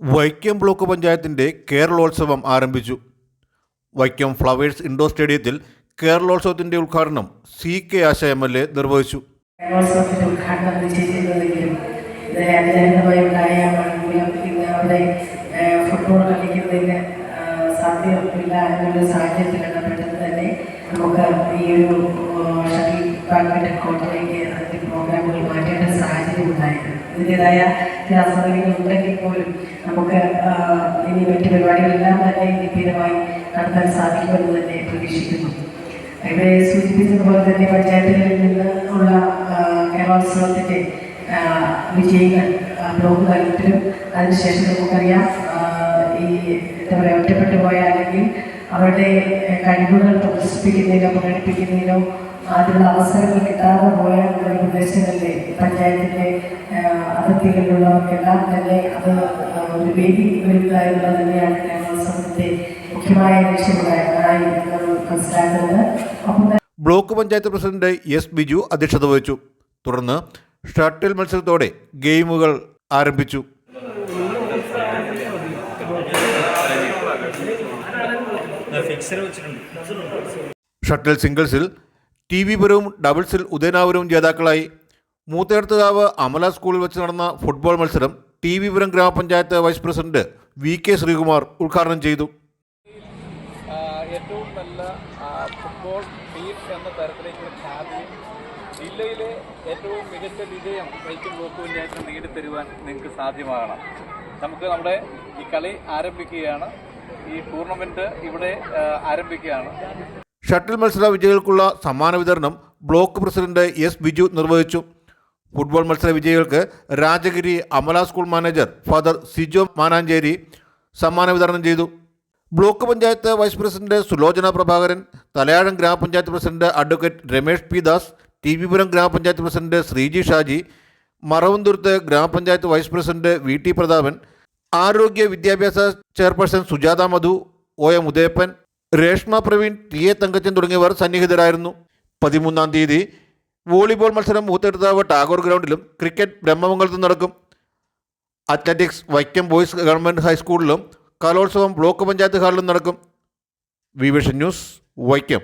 Vaikom block പഞ്ചായത്തിന്റെ കേരളോത്സവം ആരംഭിച്ചു. Vaikom flowers indoor സ്റ്റേഡിയത്തിൽ കേരളോത്സവത്തിന്റെ ഉദ്ഘാടനം C K Asha M L A നിർവഹിച്ചു. നമുക്ക് ഈ ഒരു ഷട്ടിൽ ബാഡ്മിന്റൺ കോർട്ടിലേക്ക് അതിന്റെ പ്രോഗ്രാമുകൾ മാറ്റേണ്ട സാഹചര്യം ഉണ്ടായത് ഇതിന്റെതായ ചില അസൗകര്യങ്ങൾ ഉണ്ടെങ്കിൽ പോലും നമുക്ക് ഇനി മറ്റ് പരിപാടികളെല്ലാം തന്നെ ഗംഭീരമായി നടത്താൻ സാധിക്കുമെന്ന് തന്നെ പ്രതീക്ഷിക്കുന്നു. ഇവിടെ സൂചിപ്പിച്ചതുപോലെ തന്നെ പഞ്ചായത്തുകളിൽ നിന്ന് ഉള്ള കേരളോത്സവത്തിന്റെ വിജയികൾ ബ്ലോക്ക് തലത്തിലും അതിനുശേഷം നമുക്കറിയാം ഈ എന്താ പറയുക ഒറ്റപ്പെട്ടു പോയ അല്ലെങ്കിൽ അവരുടെ കഴിവുകൾ പ്രദർശിപ്പിക്കുന്നതിനോ പ്രകടിപ്പിക്കുന്നതിനോ അതിനുള്ള അവസരങ്ങൾ കിട്ടാതെ പോയ നമ്മുടെ പ്രദേശങ്ങളിലെ പഞ്ചായത്തിന്റെ അതിർത്തികളിലുള്ളവർക്കെല്ലാം തന്നെ അത് ഒരു വേദി എന്നുള്ളത് തന്നെയാണ് കേരളോത്സവത്തിന്റെ മുഖ്യമായ നമ്മൾ മനസ്സിലാക്കുന്നത്. അപ്പം block panchayat president S Biju അധ്യക്ഷത വഹിച്ചു. തുടർന്ന് ഷട്ടിൽ മത്സരത്തോടെ ഗെയിമുകൾ ആരംഭിച്ചു. ഷട്ടിൽ സിംഗിൾസിൽ ടി വി പുരവും ഡബിൾസിൽ ഉദയനാപുരവും ജേതാക്കളായി. മൂത്തേടത്തുകാവ് അമല സ്കൂളിൽ വെച്ച് നടന്ന ഫുട്ബോൾ മത്സരം ടി വി പുരം ഗ്രാമപഞ്ചായത്ത് vice president V K Sreekumar ഉദ്ഘാടനം ചെയ്തു. ഏറ്റവും നല്ല ഫുട്ബോൾ ടീം എന്ന തരത്തിലേക്കുള്ള ഖ്യാതിയും ജില്ലയിലെ ഏറ്റവും മികച്ച വിജയം വൈക്കം ബ്ലോക്ക് പഞ്ചായത്തിന് നേടിത്തരുവാൻ നിങ്ങൾക്ക് സാധ്യമാകണം. നമുക്ക് നമ്മുടെ ഈ കളി ആരംഭിക്കുകയാണ്. ഈ ടൂർണമെന്റ് ഇവിടെ ആരംഭിക്കുകയാണ്. ഷട്ടിൽ മത്സര വിജയികൾക്കുള്ള സമ്മാന വിതരണം ബ്ലോക്ക് പ്രസിഡന്റ് എസ് ബിജു നിർവഹിച്ചു. ഫുട്ബോൾ മത്സര വിജയികൾക്ക് Rajagiri Amala school manager father Sijo Mananchery സമ്മാന വിതരണം ചെയ്തു. Block panchayat vice president Sulochana Prabhakaran Thalayazham ഗ്രാമപഞ്ചായത്ത് president advocate Ramesh P Das T Vipuram ഗ്രാമപഞ്ചായത്ത് പ്രസിഡന്റ് ശ്രീജി ഷാജി മറവന്തുരുത്ത് ഗ്രാമപഞ്ചായത്ത് vice president V T Prathapan ആരോഗ്യ വിദ്യാഭ്യാസ chairperson Sujatha Madhu O M Udayappan Reshma Praveen T A Thankachan തുടങ്ങിയവർ സന്നിഹിതരായിരുന്നു. പതിമൂന്നാം തീയതി volleyball മത്സരം മൂത്തെടുത്താവ് ടാഗോർ ഗ്രൗണ്ടിലും ക്രിക്കറ്റ് ബ്രഹ്മമംഗലത്തും നടക്കും. അത്ലറ്റിക്സ് വൈക്കം ബോയ്സ് ഗവൺമെന്റ് ഹൈസ്കൂളിലും കലോത്സവം ബ്ലോക്ക് പഞ്ചായത്ത് ഹാളിലും നടക്കും. വിവിഷൻ ന്യൂസ് വൈക്കം.